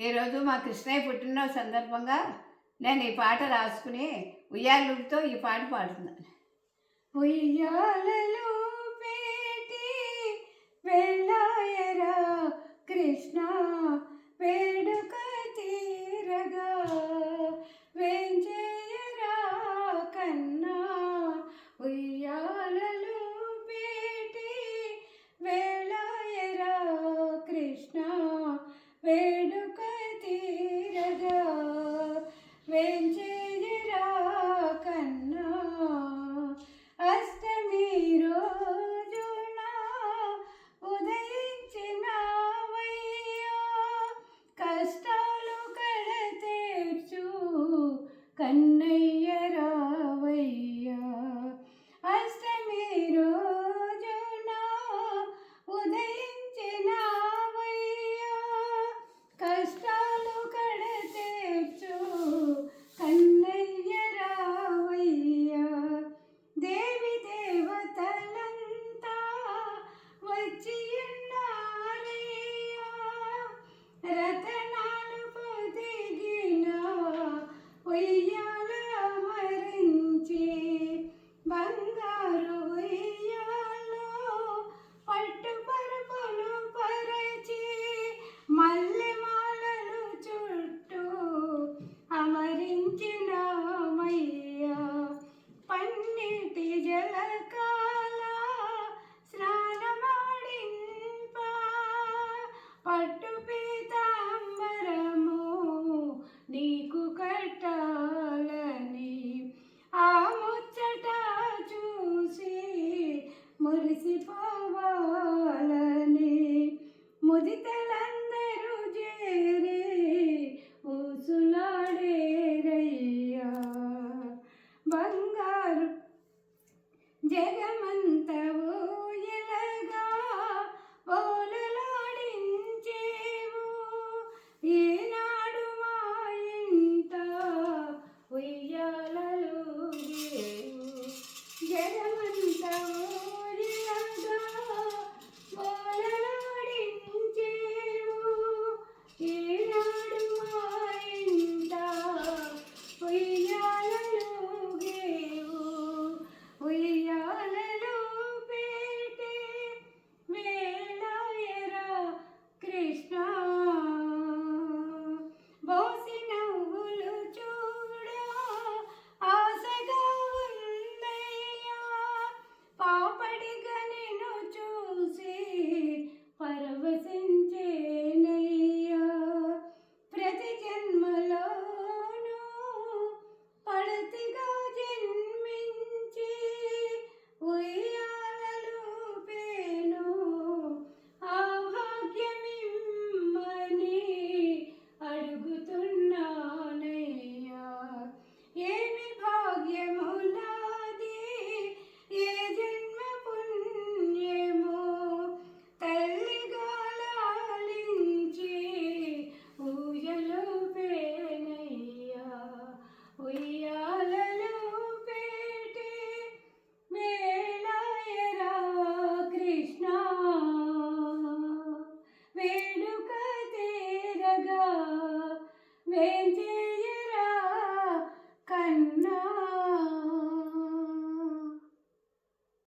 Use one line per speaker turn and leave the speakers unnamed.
ఈరోజు మా కృష్ణయ్య పుట్టినరోజు సందర్భంగా నేను ఈ పాట రాసుకుని ఉయ్యాలుతో ఈ పాట పాడుతున్నాను. ఉయ్యాలలో పేటి వెళ్ళాయరా కృష్ణ